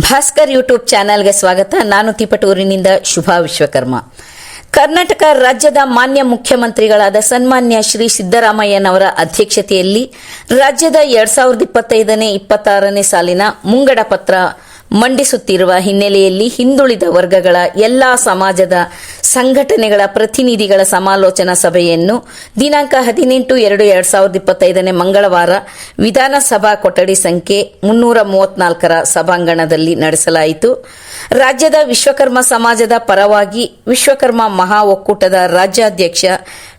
Bhaskar YouTube ಚಾನೆಲ್ಗೆ ಸ್ವಾಗತ. ನಾನು ತಿಪಟೂರಿನಿಂದ ಶುಭಾ ವಿಶ್ವಕರ್ಮ. ಕರ್ನಾಟಕ ರಾಜ್ಯದ ಮಾನ್ಯ ಮುಖ್ಯಮಂತ್ರಿಗಳಾದ ಸನ್ಮಾನ್ಯ ಶ್ರೀ ಸಿದ್ದರಾಮಯ್ಯನವರ ಅಧ್ಯಕ್ಷತೆಯಲ್ಲಿ ರಾಜ್ಯದ ಎರಡ್ ಸಾವಿರದ ಇಪ್ಪತ್ತೈದನೇ ಇಪ್ಪತ್ತಾರನೇ ಸಾಲಿನ ಮುಂಗಡ ಪತ್ರ ಮಂಡಿಸುತ್ತಿರುವ ಹಿನ್ನೆಲೆಯಲ್ಲಿ ಹಿಂದುಳಿದ ವರ್ಗಗಳ ಎಲ್ಲಾ ಸಮಾಜದ ಸಂಘಟನೆಗಳ ಪ್ರತಿನಿಧಿಗಳ ಸಮಾಲೋಚನಾ ಸಭೆಯನ್ನು ದಿನಾಂಕ ಹದಿನೆಂಟು ಎರಡು ಎರಡ್ ಸಾವಿರದ ಇಪ್ಪತ್ತೈದನೇ ಮಂಗಳವಾರ ವಿಧಾನಸಭಾ ಕೊಠಡಿ ಸಂಖ್ಯೆ ಮುನ್ನೂರ ಮೂವತ್ನಾಲ್ಕರ ಸಭಾಂಗಣದಲ್ಲಿ ನಡೆಸಲಾಯಿತು. ರಾಜ್ಯದ ವಿಶ್ವಕರ್ಮ ಸಮಾಜದ ಪರವಾಗಿ ವಿಶ್ವಕರ್ಮ ಮಹಾ ಒಕ್ಕೂಟದ ರಾಜ್ಯಾಧ್ಯಕ್ಷ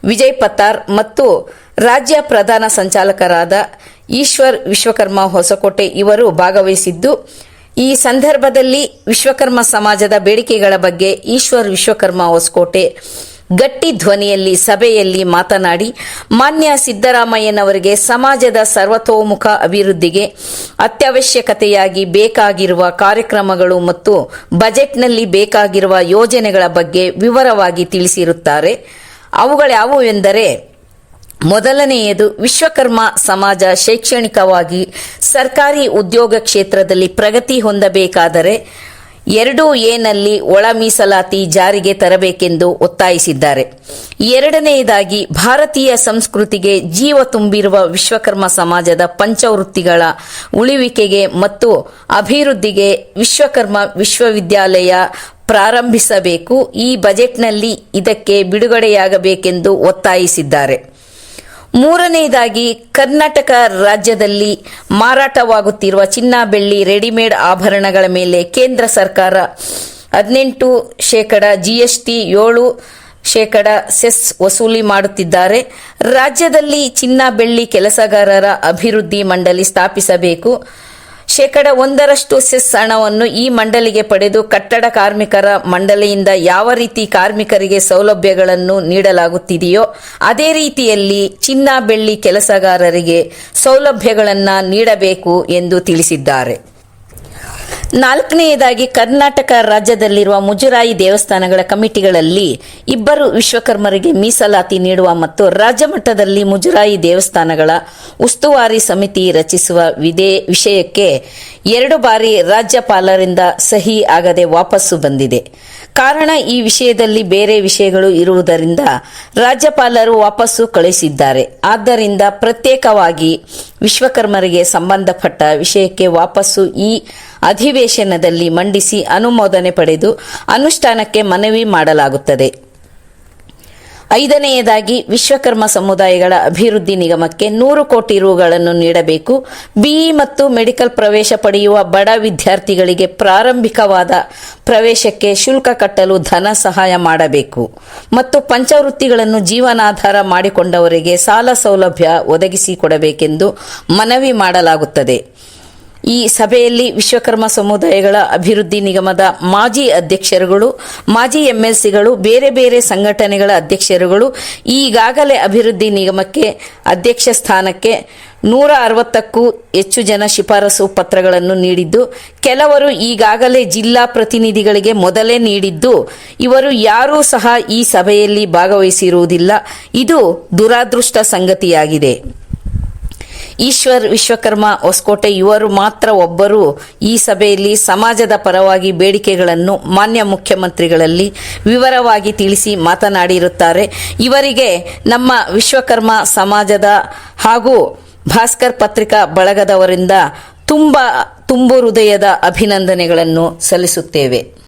ವಿಜಯ್ ಪತ್ತಾರ್ ಮತ್ತು ರಾಜ್ಯ ಪ್ರಧಾನ ಸಂಚಾಲಕರಾದ ಈಶ್ವರ್ ವಿಶ್ವಕರ್ಮ ಹೊಸಕೋಟೆ ಇವರು ಭಾಗವಹಿಸಿದ್ದು ಈ ಸಂದರ್ಭದಲ್ಲಿ ವಿಶ್ವಕರ್ಮ ಸಮಾಜದ ಬೇಡಿಕೆಗಳ ಬಗ್ಗೆ ಈಶ್ವರ್ ವಿಶ್ವಕರ್ಮ ಹೊಸಕೋಟೆ ಗಟ್ಟಿ ಧ್ವನಿಯಲ್ಲಿ ಸಭೆಯಲ್ಲಿ ಮಾತನಾಡಿ, ಮಾನ್ಯ ಸಿದ್ದರಾಮಯ್ಯನವರಿಗೆ ಸಮಾಜದ ಸರ್ವತೋಮುಖ ಅಭಿವೃದ್ಧಿಗೆ ಅತ್ಯವಶ್ಯಕತೆಯಾಗಿ ಬೇಕಾಗಿರುವ ಕಾರ್ಯಕ್ರಮಗಳು ಮತ್ತು ಬಜೆಟ್ನಲ್ಲಿ ಬೇಕಾಗಿರುವ ಯೋಜನೆಗಳ ಬಗ್ಗೆ ವಿವರವಾಗಿ ತಿಳಿಸಿರುತ್ತಾರೆ. ಅವುಗಳ್ಯಾವುವೆಂದರೆ ಮೊದಲನೆಯದು ವಿಶ್ವಕರ್ಮ ಸಮಾಜ ಶೈಕ್ಷಣಿಕವಾಗಿ ಸರ್ಕಾರಿ ಉದ್ಯೋಗ ಕ್ಷೇತ್ರದಲ್ಲಿ ಪ್ರಗತಿ ಹೊಂದಬೇಕಾದರೆ ಎರಡು ಎನಲ್ಲಿ ಒಳ ಮೀಸಲಾತಿ ಜಾರಿಗೆ ತರಬೇಕೆಂದು ಒತ್ತಾಯಿಸಿದ್ದಾರೆ. ಎರಡನೆಯದಾಗಿ ಭಾರತೀಯ ಸಂಸ್ಕೃತಿಗೆ ಜೀವ ತುಂಬಿರುವ ವಿಶ್ವಕರ್ಮ ಸಮಾಜದ ಪಂಚವೃತ್ತಿಗಳ ಉಳಿವಿಕೆಗೆ ಮತ್ತು ಅಭಿವೃದ್ಧಿಗೆ ವಿಶ್ವಕರ್ಮ ವಿಶ್ವವಿದ್ಯಾಲಯ ಪ್ರಾರಂಭಿಸಬೇಕು. ಈ ಬಜೆಟ್ನಲ್ಲಿ ಇದಕ್ಕೆ ಬಿಡುಗಡೆಯಾಗಬೇಕೆಂದು ಒತ್ತಾಯಿಸಿದ್ದಾರೆ. ಮೂರನೆಯದಾಗಿ ಕರ್ನಾಟಕ ರಾಜ್ಯದಲ್ಲಿ ಮಾರಾಟವಾಗುತ್ತಿರುವ ಚಿನ್ನ ಬೆಳ್ಳಿ ರೆಡಿಮೇಡ್ ಆಭರಣಗಳ ಮೇಲೆ ಕೇಂದ್ರ ಸರ್ಕಾರ ಹದಿನೆಂಟು ಶೇಕಡ ಜಿಎಸ್ಟಿ ಏಳು ಶೇಕಡ ಸೆಸ್ ವಸೂಲಿ ಮಾಡುತ್ತಿದ್ದಾರೆ. ರಾಜ್ಯದಲ್ಲಿ ಚಿನ್ನ ಬೆಳ್ಳಿ ಕೆಲಸಗಾರರ ಅಭಿವೃದ್ಧಿ ಮಂಡಳಿ ಸ್ಥಾಪಿಸಬೇಕು. ಶೇಕಡ ಒಂದರಷ್ಟು ಸೆಸ್ ಹಣವನ್ನು ಈ ಮಂಡಳಿಗೆ ಪಡೆದು ಕಟ್ಟಡ ಕಾರ್ಮಿಕರ ಮಂಡಳಿಯಿಂದ ಯಾವ ರೀತಿ ಕಾರ್ಮಿಕರಿಗೆ ಸೌಲಭ್ಯಗಳನ್ನು ನೀಡಲಾಗುತ್ತಿದೆಯೋ ಅದೇ ರೀತಿಯಲ್ಲಿ ಚಿನ್ನ ಬೆಳ್ಳಿ ಕೆಲಸಗಾರರಿಗೆ ಸೌಲಭ್ಯಗಳನ್ನು ನೀಡಬೇಕು ಎಂದು ತಿಳಿಸಿದ್ದಾರೆ. ನಾಲ್ಕನೆಯದಾಗಿ ಕರ್ನಾಟಕ ರಾಜ್ಯದಲ್ಲಿರುವ ಮುಜರಾಯಿ ದೇವಸ್ಥಾನಗಳ ಕಮಿಟಿಗಳಲ್ಲಿ ಇಬ್ಬರು ವಿಶ್ವಕರ್ಮರಿಗೆ ಮೀಸಲಾತಿ ನೀಡುವ ಮತ್ತು ರಾಜ್ಯ ಮಟ್ಟದಲ್ಲಿ ಮುಜರಾಯಿ ದೇವಸ್ಥಾನಗಳ ಉಸ್ತುವಾರಿ ಸಮಿತಿ ರಚಿಸುವ ವಿದೇ, ವಿಷಯಕ್ಕೆ ಎರಡು ಬಾರಿ ರಾಜ್ಯಪಾಲರಿಂದ ಸಹಿ ಆಗದೆ ವಾಪಸ್ಸು ಬಂದಿದೆ. ಕಾರಣ ಈ ವಿಷಯದಲ್ಲಿ ಬೇರೆ ವಿಷಯಗಳು ಇರುವುದರಿಂದ ರಾಜ್ಯಪಾಲರು ವಾಪಸ್ಸು ಕಳುಹಿಸಿದ್ದಾರೆ. ಆದ್ದರಿಂದ ಪ್ರತ್ಯೇಕವಾಗಿ ವಿಶ್ವಕರ್ಮರಿಗೆ ಸಂಬಂಧಪಟ್ಟ ವಿಷಯಕ್ಕೆ ವಾಪಸ್ಸು ಈ ಅಧಿವೇಶನದಲ್ಲಿ ಮಂಡಿಸಿ ಅನುಮೋದನೆ ಪಡೆದು ಅನುಷ್ಠಾನಕ್ಕೆ ಮನವಿ ಮಾಡಲಾಗುತ್ತದೆ. ಐದನೆಯದಾಗಿ ವಿಶ್ವಕರ್ಮ ಸಮುದಾಯಗಳ ಅಭಿವೃದ್ಧಿ ನಿಗಮಕ್ಕೆ ನೂರು ಕೋಟಿ ರುಗಳನ್ನು ನೀಡಬೇಕು. ಬಿಇ ಮತ್ತು ಮೆಡಿಕಲ್ ಪ್ರವೇಶ ಪಡೆಯುವ ಬಡ ವಿದ್ಯಾರ್ಥಿಗಳಿಗೆ ಪ್ರಾರಂಭಿಕವಾದ ಪ್ರವೇಶಕ್ಕೆ ಶುಲ್ಕ ಕಟ್ಟಲು ಧನ ಸಹಾಯ ಮಾಡಬೇಕು. ಮತ್ತು ಪಂಚವೃತ್ತಿಗಳನ್ನು ಜೀವನಾಧಾರ ಮಾಡಿಕೊಂಡವರಿಗೆ ಸಾಲ ಸೌಲಭ್ಯ ಒದಗಿಸಿಕೊಡಬೇಕೆಂದು ಮನವಿ ಮಾಡಲಾಗುತ್ತದೆ. ಈ ಸಭೆಯಲ್ಲಿ ವಿಶ್ವಕರ್ಮ ಸಮುದಾಯಗಳ ಅಭಿವೃದ್ಧಿ ನಿಗಮದ ಮಾಜಿ ಅಧ್ಯಕ್ಷರುಗಳು, ಮಾಜಿ ಎಂಎಲ್ಸಿಗಳು, ಬೇರೆ ಬೇರೆ ಸಂಘಟನೆಗಳ ಅಧ್ಯಕ್ಷರುಗಳು ಈಗಾಗಲೇ ಅಭಿವೃದ್ಧಿ ನಿಗಮಕ್ಕೆ ಅಧ್ಯಕ್ಷ ಸ್ಥಾನಕ್ಕೆ ನೂರ ಅರವತ್ತಕ್ಕೂ ಹೆಚ್ಚು ಜನ ಶಿಫಾರಸು ಪತ್ರಗಳನ್ನು ನೀಡಿದ್ದು, ಕೆಲವರು ಈಗಾಗಲೇ ಜಿಲ್ಲಾ ಪ್ರತಿನಿಧಿಗಳಿಗೆ ಮೊದಲೇ ನೀಡಿದ್ದು, ಇವರು ಯಾರೂ ಸಹ ಈ ಸಭೆಯಲ್ಲಿ ಭಾಗವಹಿಸಿರುವುದಿಲ್ಲ. ಇದು ದುರಾದೃಷ್ಟ ಸಂಗತಿಯಾಗಿದೆ ಈಶ್ವರ್ ವಿಶ್ವಕರ್ಮ ಹೊಸಕೋಟೆ ಇವರು ಮಾತ್ರ ಒಬ್ಬರು ಈ ಸಭೆಯಲ್ಲಿ ಸಮಾಜದ ಪರವಾಗಿ ಬೇಡಿಕೆಗಳನ್ನು ಮಾನ್ಯ ಮುಖ್ಯಮಂತ್ರಿಗಳಲ್ಲಿ ವಿವರವಾಗಿ ತಿಳಿಸಿ ಮಾತನಾಡಿರುತ್ತಾರೆ. ಇವರಿಗೆ ನಮ್ಮ ವಿಶ್ವಕರ್ಮ ಸಮಾಜದ ಹಾಗೂ ಭಾಸ್ಕರ್ ಪತ್ರಿಕಾ ಬಳಗದವರಿಂದ ತುಂಬ ತುಂಬು ಹೃದಯದ ಅಭಿನಂದನೆಗಳನ್ನು ಸಲ್ಲಿಸುತ್ತೇವೆ.